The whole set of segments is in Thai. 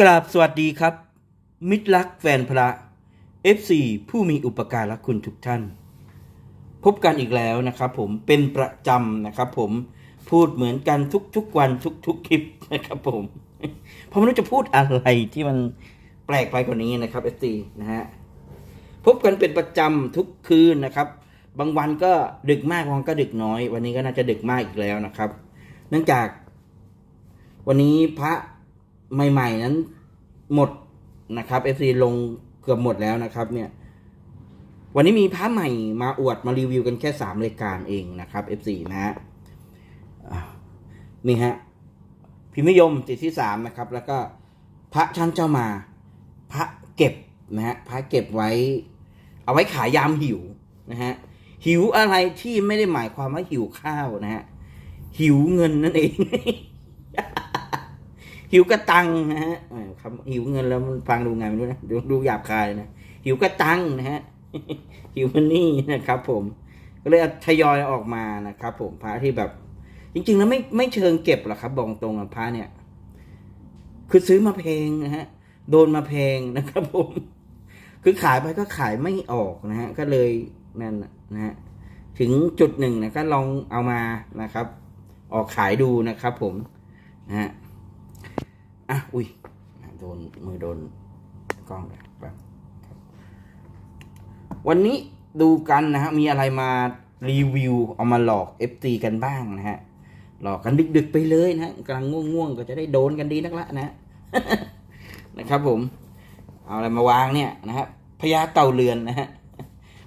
กราบสวัสดีครับ มิตรรักแฟนพระ FC ผู้มีอุปการะคุณทุกท่าน พบกันอีกแล้วนะครับผมเป็นประจำนะครับผมพูดเหมือนกันทุกๆวันทุกๆคลิปนะครับผมเพราะไม่รู้จะพูดอะไรที่มันแปลกไปกว่านี้นะครับ FC นะฮะพบกันเป็นประจำทุกคืนนะครับ บางวันก็ดึกมากบางวันก็ดึกน้อย วันนี้ก็น่าจะดึกมากอีกแล้วนะครับ เนื่องจาก วันนี้พระ ใหม่ ๆ นั้นหมดนะครับ FC ลงเกือบหมดแล้วนะครับ เนี่ย วันนี้มีพระใหม่มาอวดมารีวิวกันแค่สามรายการเองนะครับ F4 นะฮะนี่ฮะพิมพ์นิยมติดที่สามนะครับ แล้วก็พระชั้นเจ้ามา พระเก็บนะฮะพระเก็บไว้ เอาไว้ขายยามหิวนะฮะหิวอะไรที่ไม่ได้หมายความว่าหิวข้าวนะฮะหิวเงินนั่นเอง หิวกระตังนะฮะคำหิวเงินแล้วมันฟังดูไงไม่รู้นะดูดูหยาบคายนะหิวกระตังนะฮะหิวมันนี่นะครับ ผม ก็เลยทยอยออกมานะครับ ผมพระที่แบบ จริง ๆ แล้วไม่ไม่เชิงเก็บหรอกครับบอกตรงกับพระเนี่ย คือซื้อมาแพงนะฮะ โดนมาแพงนะครับ ผม คือขายไปก็ขายไม่ออกนะฮะ ก็เลยนั่นนะนะฮะถึงจุดหนึ่งนะก็ลองเอามานะครับ ออกขายดูนะครับ ผมนะฮะ อะอุ้ยโดนมือโดนกล้องเลยครับวันนี้ดูกันนะฮะมีอะไรมารีวิวเอามาหลอก FT กันบ้างนะฮะหลอกกันดึกๆไปเลยนะกำลังง่วงๆก็จะได้โดนกันดีนักละนะนะครับผม เอาอะไรมาวางเนี่ยนะฮะพญาเต่าเรือนนะฮะ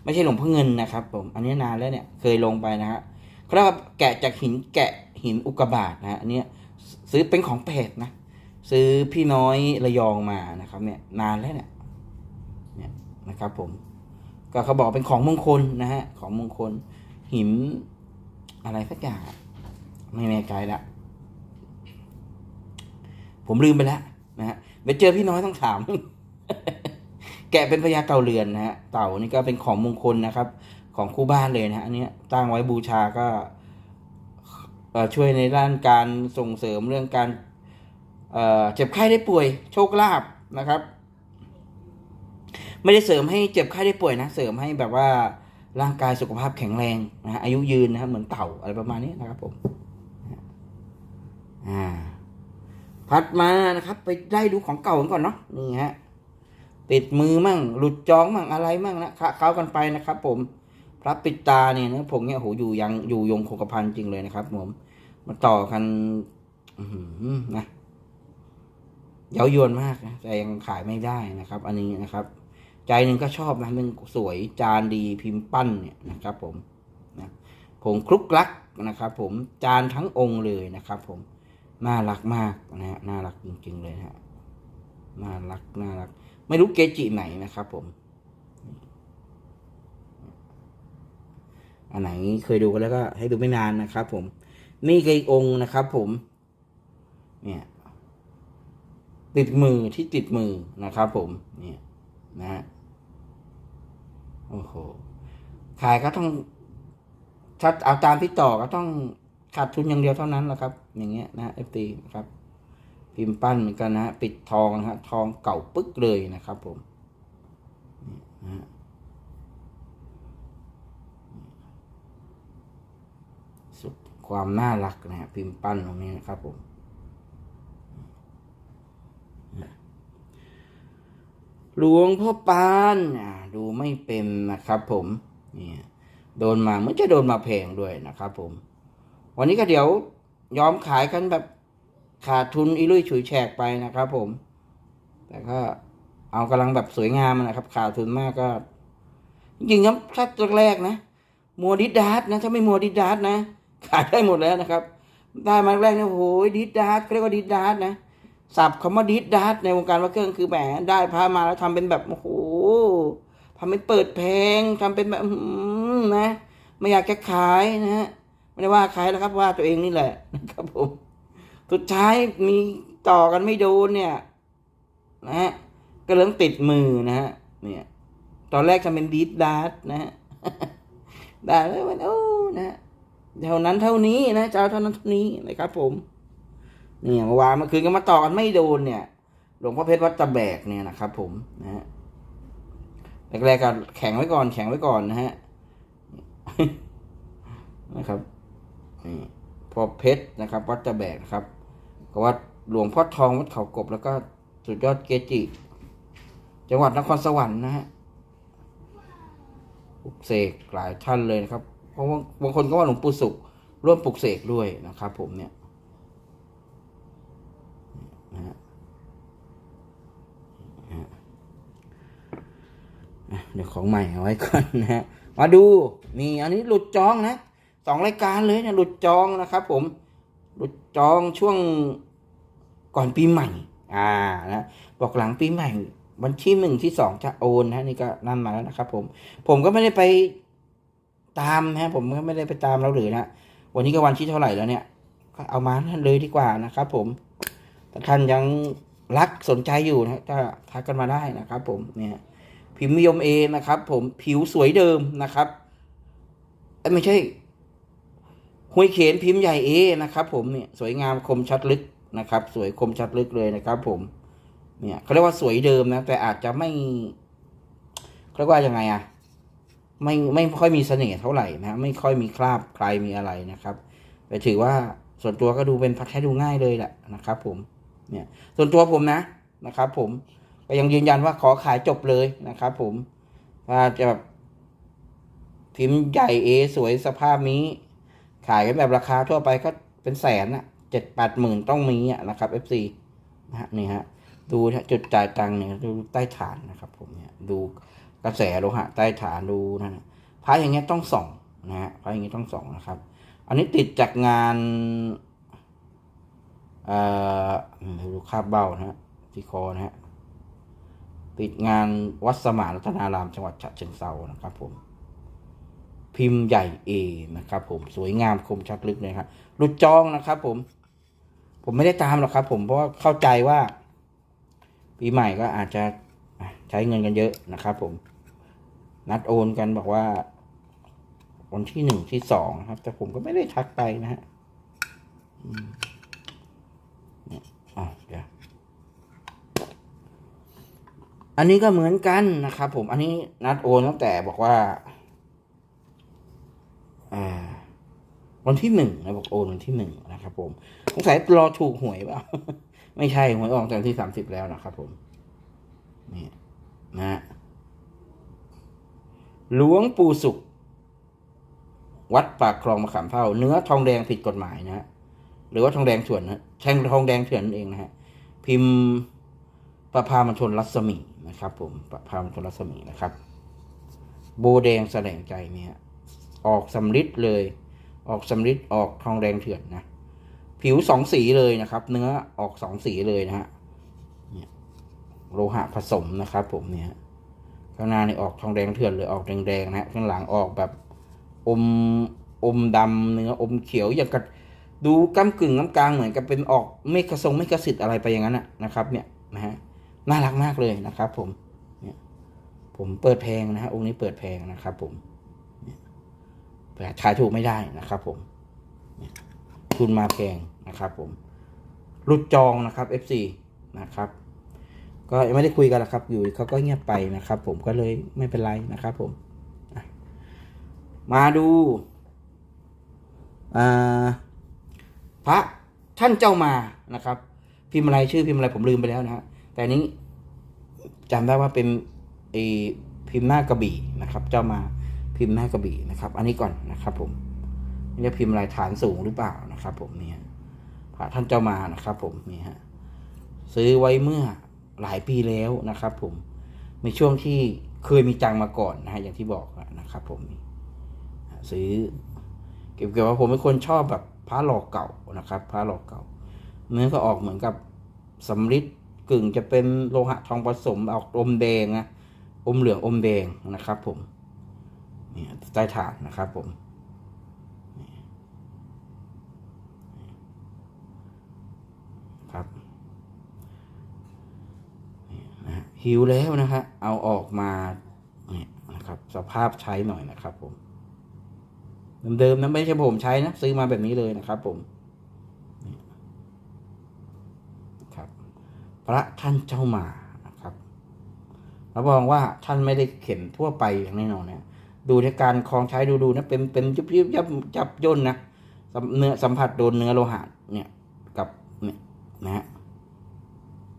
ไม่ใช่หลวงพ่อเงินนะครับ ผม อันนี้นานแล้วเนี่ยเคยลงไปนะฮะเขาเรียกว่าแกะจากหินแกะหินอุกกาบาตนะฮะอันเนี้ยซื้อเป็นของแปลกนะ ซื้อพี่น้อยระยองมานะครับเนี่ยนานแล้วเนี่ยเนี่ยนะครับผมก็เขาบอกเป็นของมงคลนะฮะของมงคลหินอะไรสักอย่างไม่แน่ใจละผมลืมไปแล้วนะฮะไปเจอพี่น้อยต้องถาม แกะเป็นพญาเต่าเรือนนะฮะเต่านี่ก็เป็นของมงคลนะครับ ของคู่บ้านเลยนะฮะอันเนี้ยตั้งไว้บูชาก็ช่วยในด้านการส่งเสริมเรื่องการ เจ็บไข้ได้ป่วย โชคลาภนะครับ ไม่ได้เสริมให้เจ็บไข้ได้ป่วยนะ เสริมให้แบบว่าร่างกายสุขภาพแข็งแรงนะอายุยืนนะเหมือนเต่าอะไรประมาณนี้นะครับผมอ่าพัดมานะครับ ไปได้ดูของเก่ากันก่อนเนาะนี่ฮะติดมือมั่ง หลุดจองมั่งอะไรมั่งนะคะเข้ากันไปนะครับ ผมพระปิดตาเนี่ยนะผมเนี่ยโหอยู่ยังอยู่ยงคงกระพันจริงเลยนะครับ ผมมาต่อกันนะ เย้ายวนมากนะแต่ยังขายไม่ได้นะครับ อันนี้นะครับ ใจหนึ่งก็ชอบนะมันสวยจานดีพิมพ์ปั้นเนี่ยนะครับ ผมนะผมคลุกคลักนะครับ ผมจานทั้งองค์เลยนะครับ ผมน่ารักมากนะฮะน่ารักจริง ๆ เลยนะฮะน่ารักน่ารัก ไม่รู้เกจิไหนนะครับ ผม อันไหนเคยดูกันแล้วก็ให้ดูไม่นานนะครับ ผม นี่คืออีกองค์นะครับ ผม เนี่ย ติดมือที่ติดมือนะครับผมเนี่ยนะฮะโอ้โหขายก็ต้องถ้าเอาตามที่ต่อก็ต้องขาดทุนอย่างเดียวเท่านั้นแหละครับ อย่างเงี้ยนะเอฟตีนะครับ พิมพ์ปั้นเหมือนกันนะฮะปิดทองนะฮะทองเก่าปึ๊กเลยนะครับผมนี่นะฮะสุดความน่ารักนะฮะพิมพ์ปั้นตรงนี้นะครับผม หลวงพ่อปานดูไม่เป็นนะครับผมเนี่ยโดนมาเหมือนจะโดนมาแพงด้วยนะครับผม วันนี้ก็เดี๋ยวยอมขายกันแบบขาดทุนอีลุยฉุยแฉกไปนะครับผม แต่ก็เอากำลังแบบสวยงามนะครับ ขาดทุนมากก็ จริงๆครับถ้าแรกนะมัวดิดดาร์ดนะถ้าไม่มัวดิดดาร์ดนะ ขายได้หมดแล้วนะครับ ได้มาแรกเนี่ยโอ้โหดิดดาร์ดเขาเรียกว่าดิดดาร์ดนะ ศัพท์คำว่าดิดดาร์ดในวงการวัดเครื่องคือแหมได้พามาแล้วทำเป็นแบบโอ้โหทำเป็นเปิดเพลงทำเป็นแบบนะ ไม่อยากจะขายนะฮะไม่ได้ว่าขายแล้วครับว่าตัวเองนี่แหละนะครับผมสุดท้ายมีต่อกันไม่โดนเนี่ย นะฮะก็เริ่มติดมือนะฮะเนี่ย ตอนแรกทำเป็นดิดดาร์ดนะฮะได้แล้วมันโอ้นะฮะเท่านั้นเท่านี้นะจะเอาเท่านั้นเท่านี้นะครับผม เนี่ยเมื่อวานเมื่อคืนก็มาต่อกันไม่โดนเนี่ย หลวงพ่อเพชรวัดตะแบกเนี่ยนะครับ ผมนะฮะแรกๆก็แข็งไว้ก่อน แข็งไว้ก่อนนะฮะนะครับนี่พอเพชรนะครับ วัดตะแบกนะครับก็วัดหลวงพ่อทองวัดเขากบแล้วก็สุดยอดเกจิ จังหวัดนครสวรรค์นะฮะปลุกเสกหลายท่านเลยนะครับ เพราะว่าบางคนก็ว่าหลวงปู่สุขร่วมปลุกเสกด้วยนะครับ ผมเนี่ยนะฮะอะ เดี๋ยวของใหม่เอาไว้ก่อนนะฮะมาดูนี่อันนี้หลุดจองนะสองรายการเลยเนี่ยหลุดจองนะครับ ผมหลุดจองช่วงก่อนปีใหม่ อ่านะบอกหลังปีใหม่ วันที่หนึ่งที่สองจะโอนนะนี่ก็นั่นมาแล้วนะครับ ผมผมก็ไม่ได้ไปตามนะผมก็ไม่ได้ไปตามเราหรือนะวันนี้ก็วันที่เท่าไหร่แล้วเนี่ย ก็เอามาเลยดีกว่านะครับ ผมถ้าท่านยังรักสนใจอยู่นะก็ทักกันมาได้นะครับ ผมเนี่ย พิมพ์นิยมเอนะครับผมผิวสวยเดิมนะครับไม่ใช่ห้วยเขนพิมพ์ใหญ่เอนะครับ ผมเนี่ยสวยงามคมชัดลึกนะครับ สวยคมชัดลึกเลยนะครับ ผม เนี่ยเขาเรียกว่าสวยเดิมนะ แต่อาจจะไม่เขาเรียกว่ายังไงอะไม่ไม่ค่อยมีเสน่ห์เท่าไหร่นะไม่ค่อยมีคราบใครมีอะไรนะครับแต่ถือว่าส่วนตัวก็ดูเป็นพักแท้ดูง่ายเลยแหละนะครับ ผม เนี่ย ส่วนตัวผมนะนะครับ ผม ก็ยังยืนยันว่าขอขายจบเลยนะครับผมว่าจะแบบพิมพ์ใหญ่เอสวยสภาพนี้ ขายกันแบบราคาทั่วไปก็เป็นแสนอะเจ็ดแปดหมื่นต้องมีอะนะครับ FC นะฮะนี่ฮะดูจุดจ่ายตังค์เนี่ยดูใต้ฐานนะครับ ผมเนี่ยดูกระแสโลหะใต้ฐานดูนะนะพระอย่างเงี้ยต้องส่องนะฮะพระอย่างเงี้ยต้องส่องนะครับ อันนี้ติดจากงานเอ่อดูคาบเบ้านะฮะที่คอนะฮะ ติดงานวัดสมานรัตนารามจังหวัดฉะเชิงเซานะครับผม พิมพ์ใหญ่เอนะครับผมสวยงามคมชัดลึกเลยครับหลุดจองนะครับผม ผมไม่ได้ตามหรอกครับ ผมเพราะเข้าใจว่า ปีใหม่ก็อาจจะใช้เงินกันเยอะนะครับ ผม นัดโอนกันบอกว่า วันที่หนึ่งที่สองครับ แต่ผมก็ไม่ได้ทักไปนะฮะอืมเนี่ยอ๋อเดี๋ยว อันนี้ก็เหมือนกันนะครับผม อันนี้นัดโอนตั้งแต่บอกว่า อ่า วันที่หนึ่งนะบอกโอนวันที่หนึ่งนะครับ ผมสงสัยรอถูกหวยเปล่าไม่ใช่หวยออกแต่วันที่สามสิบแล้วนะครับ ผม นี่นะฮะหลวงปู่สุข วัดปากคลองมะขามเท่า เนื้อทองแดงผิดกฎหมายนะฮะหรือว่าทองแดงเถื่อนนะแท่งทองแดงเถื่อนเองนะฮะพิมพ์ประพามณฑลรัศมี นะครับ ผมประพามณฑลรัศมีนะครับโบแดงแสดงใจเนี่ยออกสำริดเลย ออกสำริดออกทองแดงเถื่อนนะผิวสองสีเลยนะครับ เนื้อออกสองสีเลยนะฮะเนี่ยโลหะผสมนะครับ ผมเนี่ยข้างหน้านี่ออกทองแดงเถื่อนเลยออกแดงๆนะฮะข้างหลังออกแบบอมอมดำเนื้ออมเขียวอย่างกับดูก้ากึ่งน้ำกลางเหมือนกับเป็นออกเมฆทรงเมฆสิทธิ์อะไรไปอย่างนั้นนะนะครับ เนี่ยนะฮะ น่ารักมากเลยนะครับผมผมเปิดแพงนะฮะองค์นี้เปิดแพงนะครับ ผมแต่ขายถูกไม่ได้นะครับ ผมเนี่ยทุนมาแพงนะครับ ผมรุดจองนะครับ FC นะครับ ก็ยังไม่ได้คุยกันหรอกครับ อยู่เขาก็เงียบไปนะครับ ผมก็เลยไม่เป็นไรนะครับ ผมมาดูอ่าพระท่านเจ้ามานะครับ พิมพ์อะไรชื่อพิมพ์อะไรผมลืมไปแล้วนะฮะ แต่นี้จำได้ว่าเป็นไอพิมพ์หน้ากระบี่นะครับ เจ้ามาพิมพ์หน้ากระบี่นะครับ อันนี้ก่อนนะครับ ผมนี่จะพิมพ์ลายฐานสูงหรือเปล่านะครับ ผมเนี่ยพระท่านเจ้ามานะครับ ผมนี่ฮะซื้อไว้เมื่อหลายปีแล้วนะครับ ผมในช่วงที่เคยมีจังมาก่อนนะฮะอย่างที่บอกนะครับ ผมซื้อเกี่ยวกับว่าผมเป็นคนชอบแบบพระหลอกเก่านะครับพระหลอกเก่า เนื้อก็ออกเหมือนกับสำริด กึ่งจะเป็นโลหะทองผสมออกอมแดงนะอมเหลืองอมแดงนะครับผมเนี่ยใต้ฐานนะครับผมครับหิวแล้วนะฮะเอาออกมาเนี่ยนะครับ สภาพใช้หน่อยนะครับผมเดิมๆนะไม่ใช่ผมใช้นะ ซื้อมาแบบนี้เลยนะครับผม ครับ พระท่านเจ้ามานะครับรับรองว่าท่านไม่ได้เข็นทั่วไปอย่างแน่นอนเนี่ยดูในการคลองใช้ดูดูนะเป็นเป็นยุบยิบยับจับย่นนะเนื้อสัมผัสโดนเนื้อโลหะเนี่ยกับเนี่ยนะฮะ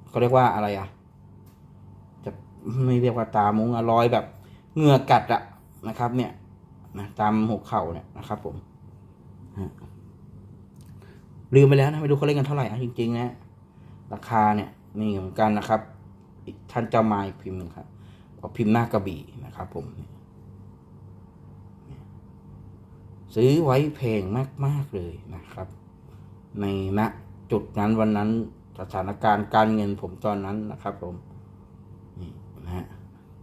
เขาเรียกว่าอะไรอะ จะไม่เรียกว่าตามุงอะรอยแบบเหงื่อกัดอะนะครับ เนี่ยนะตามหัวเข่าเนี่ยนะครับ ผมลืมไปแล้วนะไม่รู้เขาเล่นกันเท่าไหร่นะจริงๆนะราคาเนี่ย นี่เหมือนกันนะครับอีกท่านเจ้ามาอีกพิมพ์ครับเอพิมพ์หน้ากระบี่นะครับ ผม ซื้อไว้แพงมาก ๆ เลยนะครับ ในณจุดนั้นวันนั้นสถานการณ์การเงินผมตอนนั้นนะครับ ผมนี่นะฮะ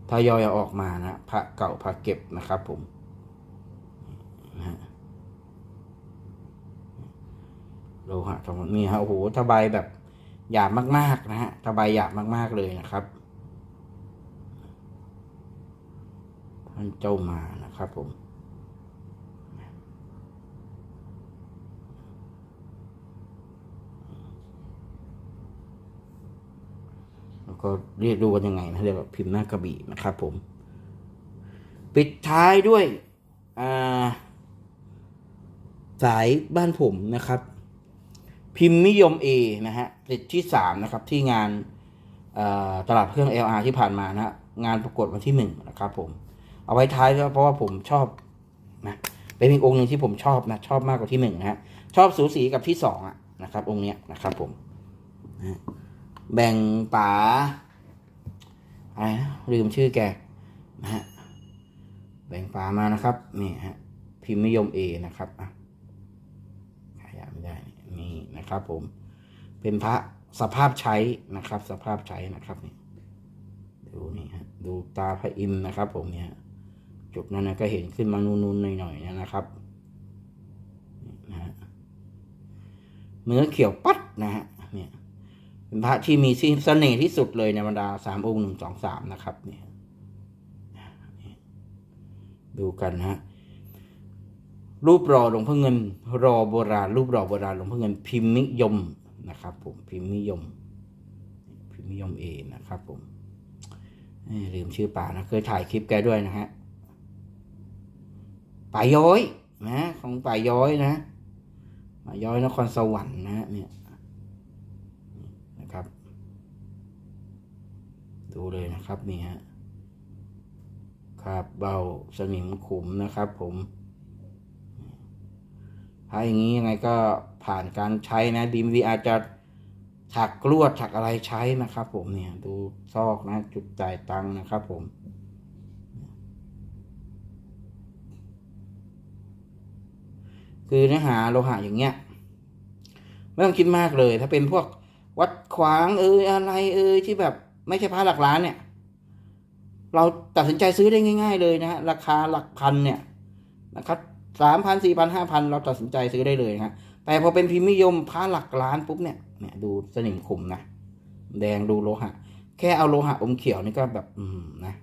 ทยอยออกมานะพระเก่าพระเก็บนะครับ ผมนะฮะโลหะทองนี่ฮะโอ้โหทบายแบบ หยาบมากๆนะฮะทบายหยาบมากๆเลยนะครับท่านเจ้ามานะครับผมแล้วก็เรียกดูกันยังไงนะเรียกว่าพิมพ์หน้ากระบี่นะครับผม ปิดท้ายด้วยาสายบ้านผมนะครับ พิมพ์นิยม A นะฮะติดที่สามนะครับ ที่งานตลาดเครื่อง LR ที่ผ่านมานะฮะงานประกวดวันที่หนึ่งนะครับผม เอาไว้ท้ายเพราะว่าผมชอบนะเป็นอีกองค์หนึ่งที่ผมชอบนะชอบมากกว่าที่หนึ่งนะฮะชอบสูสีกับที่สองอะนะครับ องค์เนี้ยนะครับผมนะแบ่งป๋าอะไรนะลืมชื่อแกนะฮะแบ่งป๋ามานะครับนี่ฮะพิมพ์นิยมเอนะครับอะ นะครับ ผม เป็นพระสภาพใช้นะครับ สภาพใช้นะครับนี่ดูนี่ฮะดูตาพระอินนะครับ ผมเนี่ยจุดนั้นนะก็เห็นขึ้นมานูนๆหน่อยๆนะครับนี่นะฮะเนื้อเขียวปัดนะฮะเนี่ยเป็นพระที่มีเสน่ห์ที่สุดเลยในบรรดาสามองค์หนึ่งสองสามนะครับ เนี่ยดูกันนะฮะ รูปรอหลวงพ่อเงิน รอโบราณ รูปรอโบราณหลวงพ่อเงิน พิมพ์นิยมนะครับ ผมพิมพ์นิยม พิมพ์นิยมเอนะครับ ผมลืมชื่อป่านะเคยถ่ายคลิปแกด้วยนะฮะป่าย้อยนะของป่าย้อยนะป่าย้อยนครสวรรค์นะฮะเนี่ยนะครับ ดูเลยนะครับนี่ฮะครับเบาสนิมขุมนะครับ ผม ถ้าอย่างนี้ยังไงก็ผ่านการใช้นะดีมวีอาจจะถักกลวดถักอะไรใช้นะครับผมเนี่ยดูซอกนะ จุดจ่ายตังนะครับผมคือเนื้อหาโลหะอย่างเงี้ย ไม่ต้องคิดมากเลย ถ้าเป็นพวกวัดขวางเอยอะไรเอยที่แบบไม่ใช่พระหลักล้านเนี่ย เราตัดสินใจซื้อได้ง่าย ๆ เลยนะฮะราคาหลักพันเนี่ยนะครับ สามพันสี่พันห้าพันเราตัดสินใจซื้อได้เลยนะแต่พอเป็นพิมพ์นิยมพระหลักล้านปุ๊บเนี่ยเนี่ยดูสนิมขุมนะ แดงดูโลหะ แค่เอาโลหะอมเขียวนี่ก็แบบ อืมนะ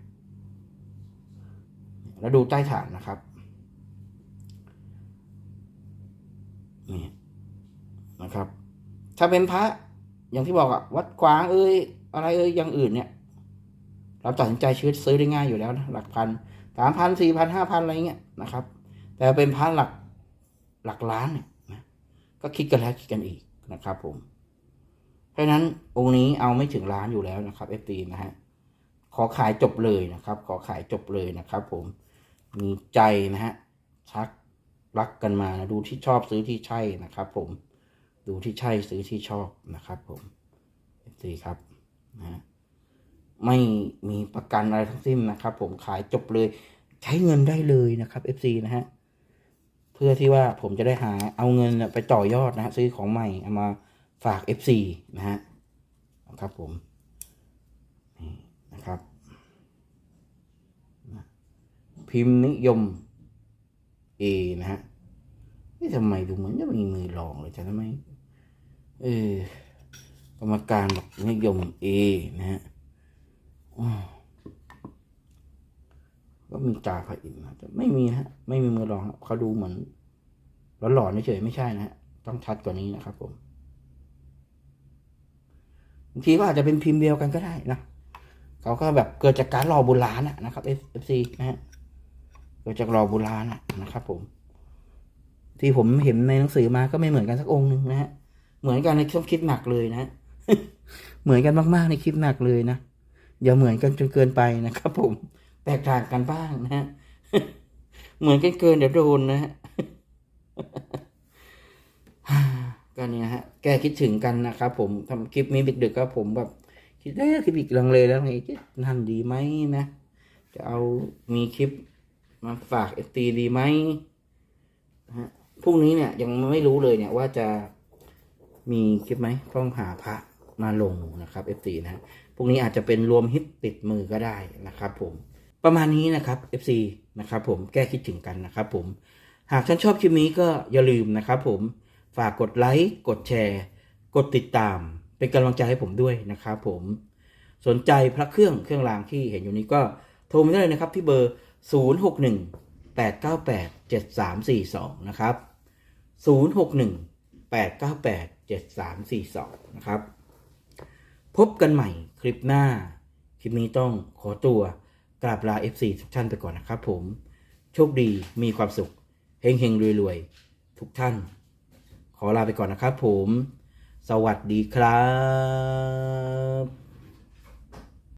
แล้วดูใต้ฐานนะครับนี่นะครับ ถ้าเป็นพระอย่างที่บอกอะวัดกวางเอ้ยอะไรเอ้ยอย่างอื่นเนี่ย เราตัดสินใจซื้อซื้อได้ง่ายอยู่แล้วนะหลักพันสามพันสี่พันห้าพันอะไรเงี้ยนะครับ แต่เป็นพันหลักหลักล้านเนี่ยนะก็คิดกันแล้วคิดกันอีกนะครับ ผม เพราะนั้นองค์นี้เอาไม่ถึงล้านอยู่แล้วนะครับเอฟตีนะฮะขอขายจบเลยนะครับ ขอขายจบเลยนะครับ ผมมีใจนะฮะชักรักกันมานะดูที่ชอบซื้อที่ใช่นะครับ ผมดูที่ใช่ซื้อที่ชอบนะครับ ผมเอฟีครับนะไม่มีประกันอะไรทั้งสิ้นนะครับ ผมขายจบเลย ใช้เงินได้เลยนะครับเอฟซีนะฮะ พื่อที่ว่าผมจะได้หาเอาเงินไปต่อยอดนะฮะซื้อของใหม่เอามาฝาก FC นะฮะครับผมนี่นะครับ พิมพ์นิยม A นะฮะนี่ทำไมดูเหมือนจะมีมือรองเลยแต่ทำไมเออกรรมการบอกนิยม A นะฮะ ก็มีตาพระอินทร์นะแต่ไม่มีฮะ ไม่มีมือรองครับเขาดูเหมือนหลอนๆเฉยไม่ใช่นะฮะต้องชัดกว่านี้นะครับผมบางทีก็อาจจะเป็นพิมพ์เดียวกันก็ได้นะเขาก็แบบเกิดจากการรอโบราณะนะครับ FC นะฮะเกิดจากรอโบราณะนะครับผม ที่ผมเห็นในหนังสือมาก็ไม่เหมือนกันสักองค์หนึ่งนะฮะเหมือนกันในช่วงคลิปหนักเลยนะ เหมือนกันมากๆในคลิปหนักเลยนะอย่าเหมือนกันจนเกินไปนะครับผม แตกต่างกันบ้างนะฮะเหมือนกันเกินเดี๋ยวโดนนะฮะก็เนี่ยฮะ แกคิดถึงกันนะครับผมทำคลิปนี้ดึกๆก็ผมแบบคิดได้คลิปอีกลังเลแล้วไงนั่นดีไหมนะ จะเอามีคลิปมาฝากเอฟตีดีไหมนะฮะพรุ่งนี้เนี่ยยังไม่รู้เลยเนี่ยว่าจะมีคลิปไหมต้องหาพระมาลงนะครับเอฟตีนะพรุ่งนี้อาจจะเป็นรวมฮิตติดมือก็ได้นะครับผม ประมาณนี้นะครับ FC นะครับผมแก้คิดถึงกันนะครับผมหากท่านชอบคลิปนี้ก็อย่าลืมนะครับผมฝากกดไลค์กดแชร์ กดติดตาม เป็นกำลังใจให้ผมด้วยนะครับผมสนใจพระเครื่องเครื่องรางที่เห็นอยู่นี้ก็โทรมาได้เลยนะครับที่เบอร์ 061 898 7342 นะครับ 061 898 7342 นะครับ พบกันใหม่คลิปหน้า คลิปนี้ต้องขอตัว กราบลา FC ทุกท่านไปก่อนนะครับผม โชคดีมีความสุขเฮงเฮงรวยรวยๆทุกท่าน ขอลาไปก่อนนะครับผม สวัสดีครับ